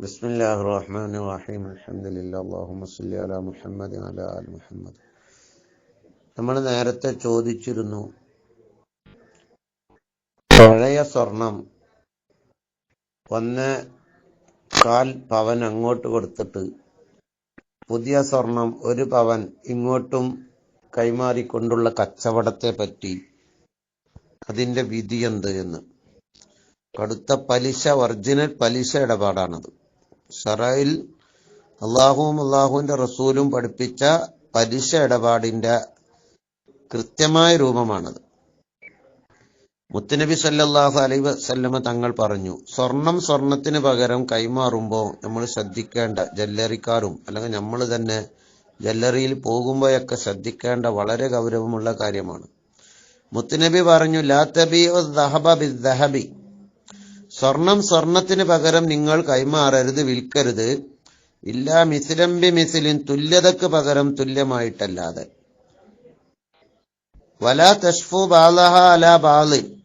بسم الله الرحمن الرحيم الحمد لله اللهم صل على മുഹമ്മദ് على آل മുഹമ്മദ് നമ്മൾ നേരത്തെ ചോദിച്ചിരുന്നു പഴയ സ്വർണം ഒന്ന് കാൽ പവൻ അങ്ങോട്ട് കൊടുത്തിട്ട് പുതിയ സ്വർണം ഒരു പവൻ ഇങ്ങോട്ടും കൈമാറിക്കൊണ്ടുള്ള കച്ചവടത്തെ പറ്റി അതിന്റെ വിധി എന്ത് എന്ന് കടുത്ത പലിശ ഒറിജിനൽ പലിശ ഇടപാടാണത് ഷറയിൽ അള്ളാഹുവും അള്ളാഹുവിന്റെ റസൂലും പഠിപ്പിച്ച പലിശ ഇടപാടിന്റെ കൃത്യമായ രൂപമാണത്. മുത്തുനബി സല്ലാഹു അലൈ വസല്ലമ തങ്ങൾ പറഞ്ഞു സ്വർണം സ്വർണത്തിന് പകരം കൈമാറുമ്പോൾ നമ്മൾ ശ്രദ്ധിക്കേണ്ട ജല്ലറിക്കാരും അല്ലെങ്കിൽ നമ്മൾ തന്നെ ജല്ലറിയിൽ പോകുമ്പോഴൊക്കെ ശ്രദ്ധിക്കേണ്ട വളരെ ഗൗരവമുള്ള കാര്യമാണ്. മുത്തുനബി പറഞ്ഞു ലാത്തബി ദഹബ ബിദ്ദഹബി. സ്വർണം സ്വർണത്തിന് പകരം നിങ്ങൾ കൈമാറരുത് വിൽക്കരുത്. ഇല്ല മിസിലംബി മിസിലിൻ തുല്യതക്ക് പകരം തുല്യമായിട്ടല്ലാതെ. വല തഷ്ഫു ബാലഹ അല ബാലിൻ.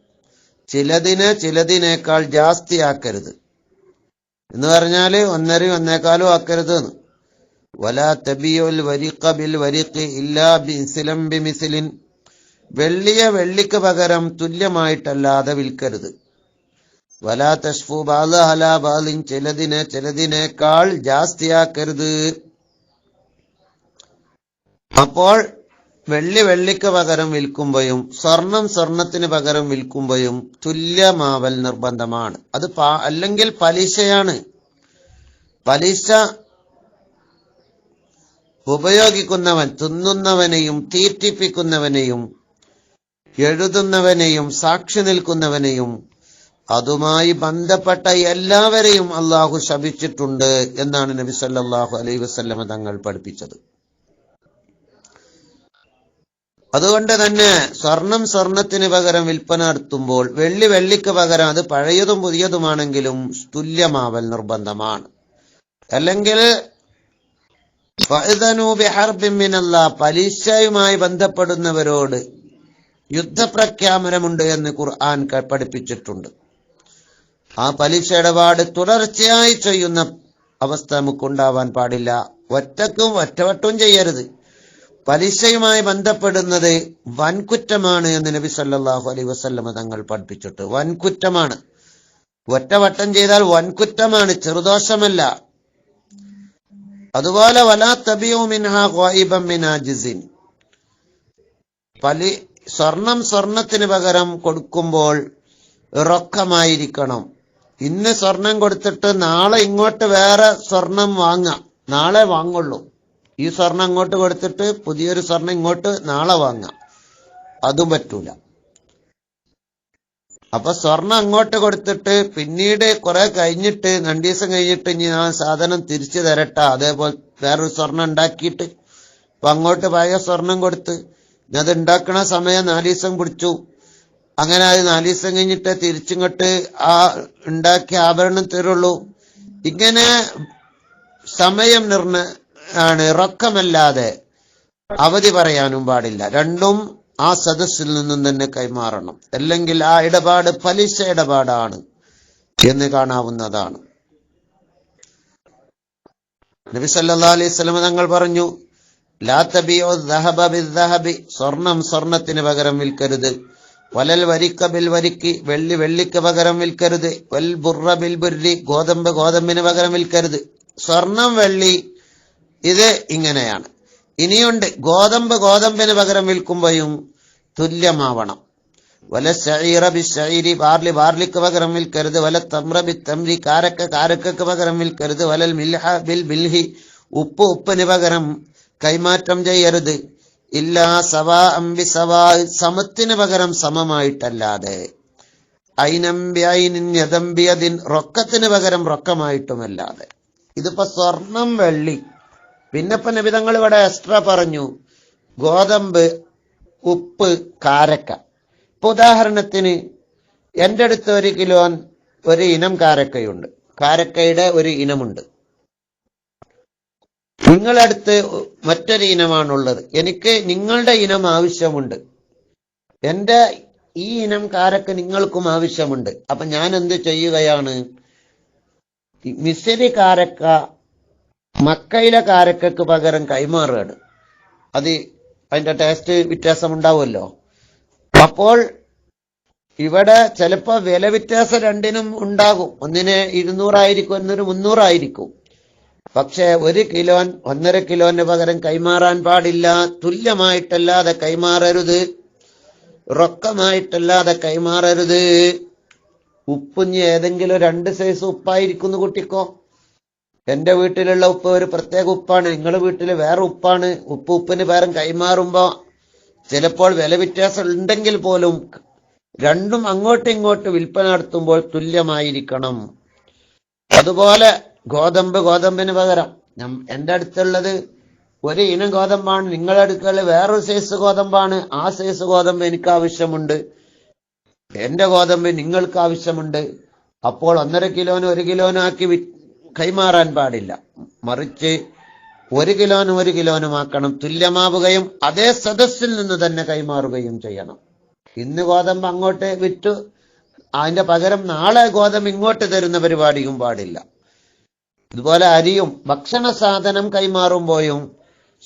ചിലതിനെ ചിലതിനേക്കാൾ ജാസ്തിയാക്കരുത്. എന്ന് പറഞ്ഞാൽ ഒന്നരയും ഒന്നേക്കാലും ആക്കരുത് വല തബിയുൽ വരിക്ക ബിൽ വരിക്ക് ഇല്ലാ മിസിലം ബി മിസിലിൻ വെള്ളിയ വെള്ളിക്ക് പകരം തുല്യമായിട്ടല്ലാതെ വിൽക്കരുത്. വലാ തഷ്ഫു ബാല ഹല ബാലിൻ ചിലതിനെ ചിലതിനേക്കാൾ ജാസ്തിയാക്കരുത്. അപ്പോൾ വെള്ളി വെള്ളിക്ക് പകരം വിൽക്കുമ്പോഴും സ്വർണം സ്വർണത്തിന് പകരം വിൽക്കുമ്പോഴും തുല്യമാവൽ നിർബന്ധമാണ്. അത് അല്ലെങ്കിൽ പലിശയാണ്. പലിശ ഉപയോഗിക്കുന്നവൻ തിന്നുന്നവനെയും തീറ്റിപ്പിക്കുന്നവനെയും എഴുതുന്നവനെയും സാക്ഷി നിൽക്കുന്നവനെയും അതുമായി ബന്ധപ്പെട്ട എല്ലാവരെയും അള്ളാഹു ശപിച്ചിട്ടുണ്ട് എന്നാണ് നബി സല്ലാഹു അലൈ വസല്ലമ തങ്ങൾ പഠിപ്പിച്ചത്. അതുകൊണ്ട് തന്നെ സ്വർണം സ്വർണത്തിന് പകരം വിൽപ്പന നടത്തുമ്പോൾ വെള്ളി വെള്ളിക്ക് പകരം അത് പഴയതും പുതിയതുമാണെങ്കിലും തുല്യമാവൽ നിർബന്ധമാണ്. അല്ലെങ്കിൽ പലിശയുമായി ബന്ധപ്പെടുന്നവരോട് യുദ്ധപ്രഖ്യാപനമുണ്ട് എന്ന് ഖുർആൻ പഠിപ്പിച്ചിട്ടുണ്ട്. ആ പലിശ ഇടപാട് തുടർച്ചയായി ചെയ്യുന്ന അവസ്ഥ നമുക്കുണ്ടാവാൻ പാടില്ല. ഒറ്റക്കും ഒറ്റവട്ടവും ചെയ്യരുത്. പലിശയുമായി ബന്ധപ്പെടുന്നത് വൻകുറ്റമാണ് എന്ന് നബി സല്ലാഹു അലൈ വസ്ല്ലമ തങ്ങൾ പഠിപ്പിച്ചിട്ട്. വൻകുറ്റമാണ്. ഒറ്റവട്ടം ചെയ്താൽ വൻകുറ്റമാണ് ചെറുദോഷമല്ല. അതുപോലെ പലി സ്വർണം സ്വർണത്തിന് പകരം കൊടുക്കുമ്പോൾ റൊക്കമായിരിക്കണം. ഇന്ന് സ്വർണം കൊടുത്തിട്ട് നാളെ ഇങ്ങോട്ട് വേറെ സ്വർണം വാങ്ങാം. നാളെ വാങ്ങുള്ളൂ. ഈ സ്വർണം അങ്ങോട്ട് കൊടുത്തിട്ട് പുതിയൊരു സ്വർണം ഇങ്ങോട്ട് നാളെ വാങ്ങാം. അതും പറ്റൂല. അപ്പൊ സ്വർണം അങ്ങോട്ട് കൊടുത്തിട്ട് പിന്നീട് കുറെ കഴിഞ്ഞിട്ട് രണ്ടു ദിവസം കഴിഞ്ഞിട്ട് ഇനി ആ സാധനം തിരിച്ചു തരട്ടെ. അതേപോലെ വേറൊരു സ്വർണം ഉണ്ടാക്കിയിട്ട്. അപ്പൊ അങ്ങോട്ട് പഴയ സ്വർണം കൊടുത്ത് അത് ഉണ്ടാക്കണ സമയം നാല് ദിവസം പിടിച്ചു. അങ്ങനെ അത് നാല് ദിവസം കഴിഞ്ഞിട്ട് തിരിച്ചിങ്ങോട്ട് ആ ഉണ്ടാക്കിയ ആഭരണം തരുള്ളൂ. ഇങ്ങനെ സമയം നിർണ ആണ് ഇറക്കമല്ലാതെ അവധി പറയാനും പാടില്ല. രണ്ടും ആ സദസ്സിൽ നിന്നും തന്നെ കൈമാറണം. അല്ലെങ്കിൽ ആ ഇടപാട് പലിശ ഇടപാടാണ് എന്ന് കാണാവുന്നതാണ്. നബി സല്ലാ അലൈഹി സ്വലമ തങ്ങൾ പറഞ്ഞു ലാ തബിഉ ദഹബ സ്വർണം സ്വർണത്തിന് പകരം വിൽക്കരുത്. വലൽ വരിക്ക ബിൽ വരിക്ക് വെള്ളി വെള്ളിക്ക് പകരം വിൽക്കരുത്. വൽ ബുറ ബിൽ ബുർരി ഗോതമ്പ് ഗോതമ്പിന് പകരം വിൽക്കരുത്. സ്വർണം വെള്ളി ഇത് ഇങ്ങനെയാണ്. ഇനിയുണ്ട് ഗോതമ്പ് ഗോതമ്പിന് പകരം വിൽക്കുമ്പോഴും തുല്യമാവണം. വല ശൈറ ബി ശൈരി ബാർലി ബാർലിക്ക് പകരം വിൽക്കരുത്. വല തമ്ര ബി തമ്രി കാരക്ക കാരക്കക്ക് പകരം വിൽക്കരുത്. വലൽ മിൽഹ ബിൽ ബിൽഹി ഉപ്പ് ഉപ്പിന് പകരം കൈമാറ്റം ചെയ്യരുത്. ഇല്ലാ സവാ അമ്പി സവാ സമത്തിന് പകരം സമമായിട്ടല്ലാതെ. ഐനംബി ഐനിൻ യദംബിയതിൻ റൊക്കത്തിന് പകരം റൊക്കമായിട്ടുമല്ലാതെ. ഇതിപ്പോ സ്വർണം വെള്ളി. പിന്നെപ്പ നബിതങ്ങൾ ഇവിടെ എക്സ്ട്രാ പറഞ്ഞു. ഗോതമ്പ് ഉപ്പ് കാരക്ക. ഇപ്പൊ ഉദാഹരണത്തിന് എന്റെ അടുത്ത് ഒരു കിലോ ഒരു ഇനം കാരക്കയുണ്ട്. കാരക്കയുടെ ഒരു ഇനമുണ്ട്. നിങ്ങളടുത്ത് മറ്റൊരു ഇനമാണുള്ളത്. എനിക്ക് നിങ്ങളുടെ ഇനം ആവശ്യമുണ്ട്. എന്റെ ഈ ഇനം കാരക്ക നിങ്ങൾക്കും ആവശ്യമുണ്ട്. അപ്പൊ ഞാൻ എന്ത് ചെയ്യുകയാണ്? മിസരി കാരക്ക മക്കയിലെ കാരക്കക്ക് പകരം കൈമാറുകയാണ്. അത് അതിന്റെ ടേസ്റ്റ് വ്യത്യാസം ഉണ്ടാവുമല്ലോ അപ്പോൾ ഇവിടെ ചിലപ്പോ വില വ്യത്യാസം രണ്ടിനും ഉണ്ടാകും. ഒന്നിന് ഇരുന്നൂറായിരിക്കും ഒന്നിന് മുന്നൂറായിരിക്കും. പക്ഷെ ഒരു കിലോൻ ഒന്നര കിലോന് പകരം കൈമാറാൻ പാടില്ല. തുല്യമായിട്ടല്ലാതെ കൈമാറരുത്. റൊക്കമായിട്ടല്ലാതെ കൈമാറരുത്. ഉപ്പുഞ്ഞ് ഏതെങ്കിലും രണ്ട് സൈസ് ഉപ്പായിരിക്കുന്നു കുട്ടിക്കോ. എന്റെ വീട്ടിലുള്ള ഉപ്പ് ഒരു പ്രത്യേക ഉപ്പാണ്. നിങ്ങളുടെ വീട്ടിൽ വേറെ ഉപ്പാണ്. ഉപ്പ് ഉപ്പിന് പകരം കൈമാറുമ്പോ ചിലപ്പോൾ വില വ്യത്യാസം ഉണ്ടെങ്കിൽ പോലും രണ്ടും അങ്ങോട്ടും ഇങ്ങോട്ടും വിൽപ്പന നടത്തുമ്പോൾ തുല്യമായിരിക്കണം. അതുപോലെ ഗോതമ്പ് ഗോതമ്പിന് പകരം. എന്റെ അടുത്തുള്ളത് ഒരു ഇനം ഗോതമ്പാണ്. നിങ്ങളുടെ അടുക്കള വേറൊരു സൈസ് ഗോതമ്പാണ്. ആ സൈസ് ഗോതമ്പ് എനിക്ക് ആവശ്യമുണ്ട്. എന്റെ ഗോതമ്പ് നിങ്ങൾക്ക് ആവശ്യമുണ്ട്. അപ്പോൾ ഒന്നര കിലോന് ഒരു കിലോനും ആക്കി കൈമാറാൻ പാടില്ല. മറിച്ച് ഒരു കിലോനും ഒരു കിലോനും ആക്കണം. തുല്യമാവുകയും അതേ സദസ്സിൽ നിന്ന് തന്നെ കൈമാറുകയും ചെയ്യണം. ഇന്ന് ഗോതമ്പ് അങ്ങോട്ട് വിറ്റു. അതിന്റെ പകരം നാളെ ഗോതമ്പ് ഇങ്ങോട്ട് തരുന്ന പരിപാടിയും പാടില്ല. ഇതുപോലെ അരിയും ഭക്ഷണ സാധനം കൈമാറുമ്പോഴും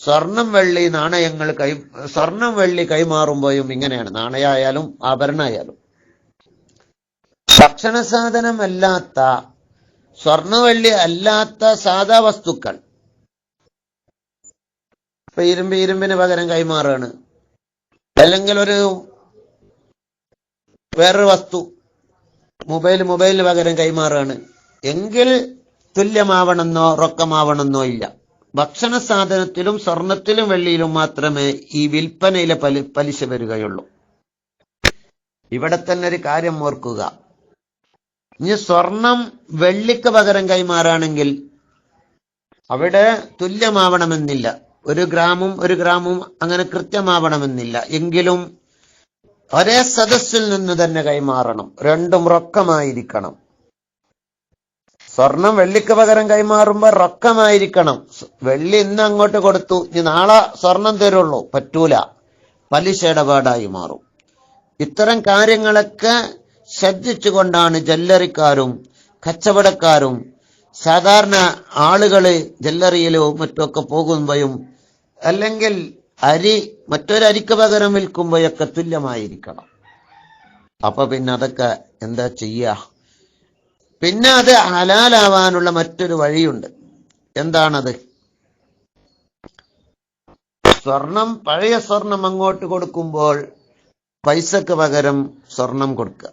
സ്വർണം വെള്ളി നാണയങ്ങൾ കൈ സ്വർണം വെള്ളി കൈമാറുമ്പോഴും ഇങ്ങനെയാണ്. നാണയായാലും ആഭരണമായാലും. ഭക്ഷണ സാധനമല്ലാത്ത സ്വർണവെള്ളി അല്ലാത്ത സാധാ വസ്തുക്കൾ. ഇപ്പൊ ഇരുമ്പ് ഇരുമ്പിന് പകരം കൈമാറുകയാണ്. അല്ലെങ്കിൽ ഒരു വേറൊരു വസ്തു മൊബൈൽ മൊബൈലിന് പകരം കൈമാറുകയാണ്. എങ്കിൽ തുല്യമാവണമെന്നോ റൊക്കമാവണമെന്നോ ഇല്ല. ഭക്ഷണ സാധനത്തിലും സ്വർണത്തിലും വെള്ളിയിലും മാത്രമേ ഈ വിൽപ്പനയിലെ പലി പലിശ വരികയുള്ളൂ. ഇവിടെ തന്നെ ഒരു കാര്യം ഓർക്കുക. ഇനി സ്വർണം വെള്ളിക്ക് പകരം കൈമാറാണെങ്കിൽ അവിടെ തുല്യമാവണമെന്നില്ല. ഒരു ഗ്രാമും ഒരു ഗ്രാമും അങ്ങനെ കൃത്യമാവണമെന്നില്ല. എങ്കിലും ഒരേ സദസ്സിൽ നിന്ന് തന്നെ കൈമാറണം. രണ്ടും റൊക്കമായിരിക്കണം. സ്വർണം വെള്ളിക്ക് പകരം കൈമാറുമ്പോ റൊക്കമായിരിക്കണം. വെള്ളി ഇന്ന് അങ്ങോട്ട് കൊടുത്തു. ഇനി നാളെ സ്വർണം തരുള്ളൂ. പറ്റൂല. പലിശ ഇടപാടായി മാറും. ഇത്തരം കാര്യങ്ങളൊക്കെ ശ്രദ്ധിച്ചുകൊണ്ടാണ് ജല്ലറിക്കാരും കച്ചവടക്കാരും സാധാരണ ആളുകൾ ജല്ലറിയിലോ മറ്റൊക്കെ പോകുമ്പോഴും അല്ലെങ്കിൽ അരി മറ്റൊരരിക്ക് പകരം വിൽക്കുമ്പോഴൊക്കെ തുല്യമായിരിക്കണം. അപ്പൊ പിന്നെ അതൊക്കെ എന്താ ചെയ്യാ? പിന്നെ അത് ഹലാലാവാനുള്ള മറ്റൊരു വഴിയുണ്ട്. എന്താണത്? സ്വർണം പഴയ സ്വർണം അങ്ങോട്ട് കൊടുക്കുമ്പോൾ പൈസക്ക് പകരം സ്വർണം കൊടുക്കുക.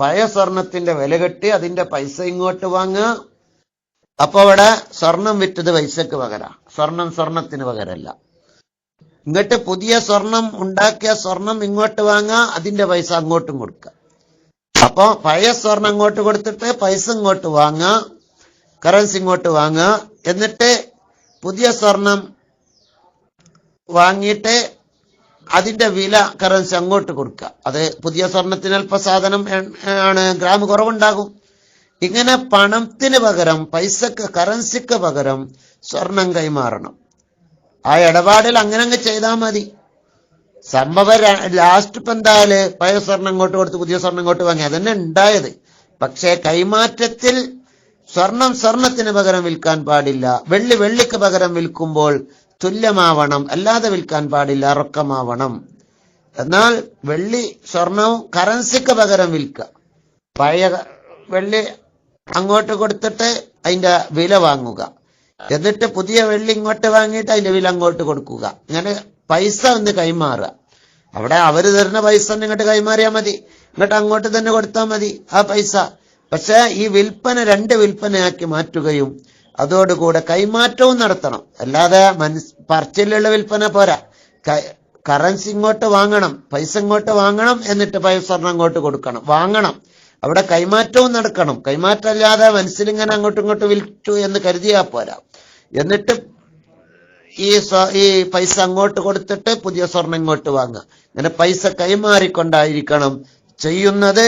പഴയ സ്വർണത്തിന്റെ വില കെട്ടി അതിന്റെ പൈസ ഇങ്ങോട്ട് വാങ്ങുക. അപ്പൊ അവിടെ സ്വർണം വിറ്റത് പൈസക്ക് പകരാ. സ്വർണം സ്വർണത്തിന് പകരല്ല. ഇങ്ങോട്ട് പുതിയ സ്വർണം ഉണ്ടാക്കിയ സ്വർണം ഇങ്ങോട്ട് വാങ്ങുക അതിന്റെ പൈസ അങ്ങോട്ടും കൊടുക്കുക. അപ്പൊ പഴയ സ്വർണം അങ്ങോട്ട് കൊടുത്തിട്ട് പൈസ ഇങ്ങോട്ട് വാങ്ങുക കറൻസി ഇങ്ങോട്ട് വാങ്ങുക. എന്നിട്ട് പുതിയ സ്വർണം വാങ്ങിയിട്ട് അതിന്റെ വില കറൻസി അങ്ങോട്ട് കൊടുക്കുക. അത് പുതിയ സ്വർണത്തിന് അല്പ സാധനം ആണ്. ഗ്രാം കുറവുണ്ടാകും. ഇങ്ങനെ പണത്തിന് പകരം പൈസക്ക് കറൻസിക്ക് പകരം സ്വർണം കൈമാറണം. ആ ഇടപാടിൽ അങ്ങനെ അങ്ങ് ചെയ്താൽ മതി. സംഭവം ലാസ്റ്റ് ഇപ്പൊ എന്തായാൽ പഴയ സ്വർണം ഇങ്ങോട്ട് കൊടുത്ത് പുതിയ സ്വർണം ഇങ്ങോട്ട് വാങ്ങി. അതന്നെ ഉണ്ടായത്. പക്ഷേ കൈമാറ്റത്തിൽ സ്വർണം സ്വർണത്തിന് പകരം വിൽക്കാൻ പാടില്ല. വെള്ളി വെള്ളിക്ക് പകരം വിൽക്കുമ്പോൾ തുല്യമാവണം. അല്ലാതെ വിൽക്കാൻ പാടില്ല റൊക്കമാവണം എന്നാൽ വെള്ളി സ്വർണവും കറൻസിക്ക് പകരം വിൽക്കുക പഴയ വെള്ളി അങ്ങോട്ട് കൊടുത്തിട്ട് അതിന്റെ വില വാങ്ങുക. എന്നിട്ട് പുതിയ വെള്ളി ഇങ്ങോട്ട് വാങ്ങിയിട്ട് അതിന്റെ വില അങ്ങോട്ട് കൊടുക്കുക. ഇങ്ങനെ പൈസ ഒന്ന് കൈമാറുക. അവിടെ അവർ തരുന്ന പൈസ ഒന്ന് ഇങ്ങോട്ട് കൈമാറിയാൽ മതി. ഇങ്ങോട്ട് അങ്ങോട്ട് തന്നെ കൊടുത്താൽ മതി ആ പൈസ. പക്ഷേ ഈ വിൽപ്പന രണ്ട് വിൽപ്പനയാക്കി മാറ്റുകയും അതോടുകൂടെ കൈമാറ്റവും നടത്തണം. അല്ലാതെ മനസ് പറച്ചിലുള്ള വിൽപ്പന പോരാ. കറൻസി ഇങ്ങോട്ട് വാങ്ങണം പൈസ ഇങ്ങോട്ട് വാങ്ങണം എന്നിട്ട് പൈസ അങ്ങോട്ട് കൊടുക്കണം. വാങ്ങണം. അവിടെ കൈമാറ്റവും നടക്കണം. കൈമാറ്റമില്ലാതെ മനസ്സിലിങ്ങനെ അങ്ങോട്ടും ഇങ്ങോട്ടും വിൽച്ചു എന്ന് കരുതിയാൽ പോരാ. എന്നിട്ട് ഈ ഈ പൈസ അങ്ങോട്ട് കൊടുത്തിട്ട് പുതിയ സ്വർണം ഇങ്ങോട്ട് വാങ്ങുക. ഇങ്ങനെ പൈസ കൈമാറിക്കൊണ്ടായിരിക്കണം ചെയ്യുന്നത്.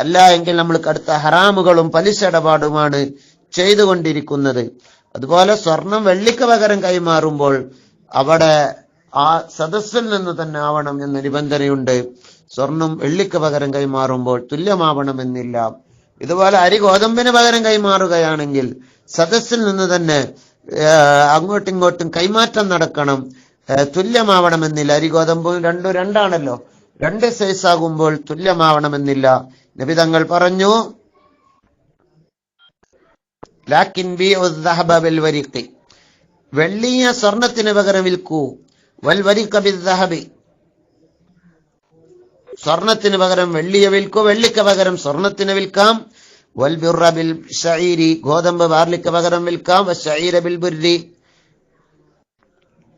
അല്ല എങ്കിൽ നമ്മൾ കടുത്ത ഹറാമുകളും പലിശ ഇടപാടുമാണ് ചെയ്തുകൊണ്ടിരിക്കുന്നത്. അതുപോലെ സ്വർണം വെള്ളിക്ക് പകരം കൈമാറുമ്പോൾ അവിടെ ആ സദസ്സിൽ നിന്ന് തന്നെ ആവണം എന്ന നിബന്ധനയുണ്ട്. സ്വർണം വെള്ളിക്ക് പകരം കൈമാറുമ്പോൾ തുല്യമാവണമെന്നില്ല. ഇതുപോലെ അരി ഗോതമ്പിന് പകരം കൈമാറുകയാണെങ്കിൽ സദസ്സിൽ നിന്ന് തന്നെ അങ്ങോട്ടും ഇങ്ങോട്ടും കൈമാറ്റം നടക്കണം. തുല്യമാവണമെന്നില്ല. അരി ഗോതമ്പും രണ്ടും രണ്ടാണല്ലോ. രണ്ട് സൈസ് ആകുമ്പോൾ തുല്യമാവണമെന്നില്ല നബിതങ്ങൾ പറഞ്ഞു വെള്ളിയ സ്വർണത്തിന് പകരം വിൽക്കൂ. വൽ വരിഖ ബിൽ ദഹബി. സ്വർണത്തിന് പകരം വെള്ളിയെ വിൽക്കൂ. വെള്ളിക്ക് പകരം സ്വർണത്തിന് വിൽക്കാം. വൽ ബിർറ ബിൽ ഷഈരി ഗോതമ്പ് ബാർലിക്ക് പകരം വിൽക്കാം വശഈര ബിൽ ബുർരി.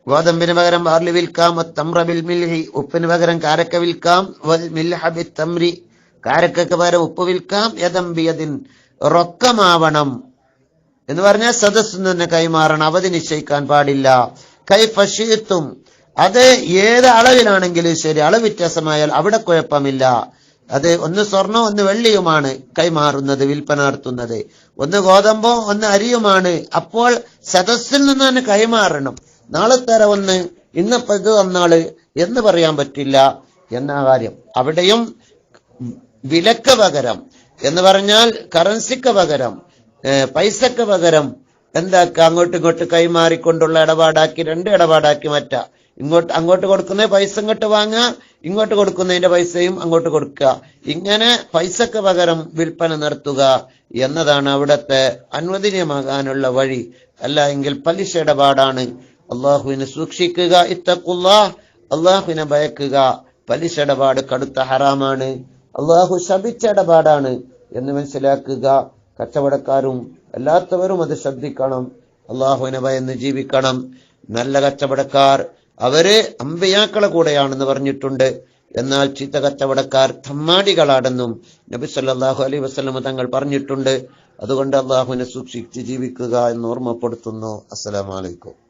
ഗോതമ്പിന് പകരം ബാർലി വിൽക്കാം തമ്ര ബിൽ മിൽഹി. ഉപ്പിന് പകരം കാരക്ക വിൽക്കാം വൽ മിൽഹ ബിൽ തമ്രി. കാരക്കക്ക് പകരം ഉപ്പ് വിൽക്കാം യദം ബിയദിൻ റൊക്കമാവണം. എന്ന് പറഞ്ഞാൽ സദസ് തന്നെ കൈമാറണം അവധി നിശ്ചയിക്കാൻ പാടില്ല. കൈ ഫഷീത്തും അത് ഏത് അളവിലാണെങ്കിലും ശരി അളവ് വ്യത്യാസമായാൽ അവിടെ കുഴപ്പമില്ല. അത് ഒന്ന് സ്വർണം ഒന്ന് വെള്ളിയുമാണ് കൈമാറുന്നത് വിൽപ്പന നടത്തുന്നത് ഒന്ന് ഗോതമ്പോ ഒന്ന് അരിയുമാണ്. അപ്പോൾ സദസ്സിൽ നിന്ന് തന്നെ കൈമാറണം. നാളെ തര ഒന്ന് ഇന്നിപ്പോ ഇത് വന്നാൾ എന്ന് പറയാൻ പറ്റില്ല എന്ന കാര്യം. അവിടെയും വിലക്ക് പകരം. എന്ന് പറഞ്ഞാൽ കറൻസിക്ക് പകരം പൈസക്ക് പകരം എന്താക്കുക? അങ്ങോട്ടും ഇങ്ങോട്ട് കൈമാറിക്കൊണ്ടുള്ള ഇടപാടാക്കി രണ്ട് ഇടപാടാക്കി മാറ്റുക ഇങ്ങോട്ട് അങ്ങോട്ട് കൊടുക്കുന്ന പൈസ ഇങ്ങോട്ട് വാങ്ങുക ഇങ്ങോട്ട് കൊടുക്കുന്നതിന്റെ പൈസയും അങ്ങോട്ട് കൊടുക്കുക. ഇങ്ങനെ പൈസക്ക് പകരം വിൽപ്പന നടത്തുക എന്നതാണ് അവിടുത്തെ അനുവദനീയമാകാനുള്ള വഴി. അല്ല എങ്കിൽ പലിശ ഇടപാടാണ്. അള്ളാഹുവിനെ സൂക്ഷിക്കുക ഇത്തക്കുള്ള അള്ളാഹുവിനെ ഭയക്കുക. പലിശ ഇടപാട് കടുത്ത ഹറാമാണ്. അള്ളാഹു ശപിച്ച ഇടപാടാണ് എന്ന് മനസ്സിലാക്കുക. കച്ചവടക്കാരും അല്ലാത്തവരും അത് ശ്രദ്ധിക്കണം. അള്ളാഹുവിനെ ഭയന്ന് ജീവിക്കണം. നല്ല കച്ചവടക്കാർ അവർ അമ്പയാക്കളെ കൂടെയാണെന്ന് പറഞ്ഞിട്ടുണ്ട്. എന്നാൽ ചീത്ത കച്ചവടക്കാർ തമ്മാടികളാണെന്നും നബി സല്ലാഹു അലൈ വസ്ലമ തങ്ങൾ പറഞ്ഞിട്ടുണ്ട്. അതുകൊണ്ട് അള്ളാഹുവിനെ സൂക്ഷിച്ച് ജീവിക്കുക എന്ന് ഓർമ്മപ്പെടുത്തുന്നു. അസ്സലാമലൈക്കും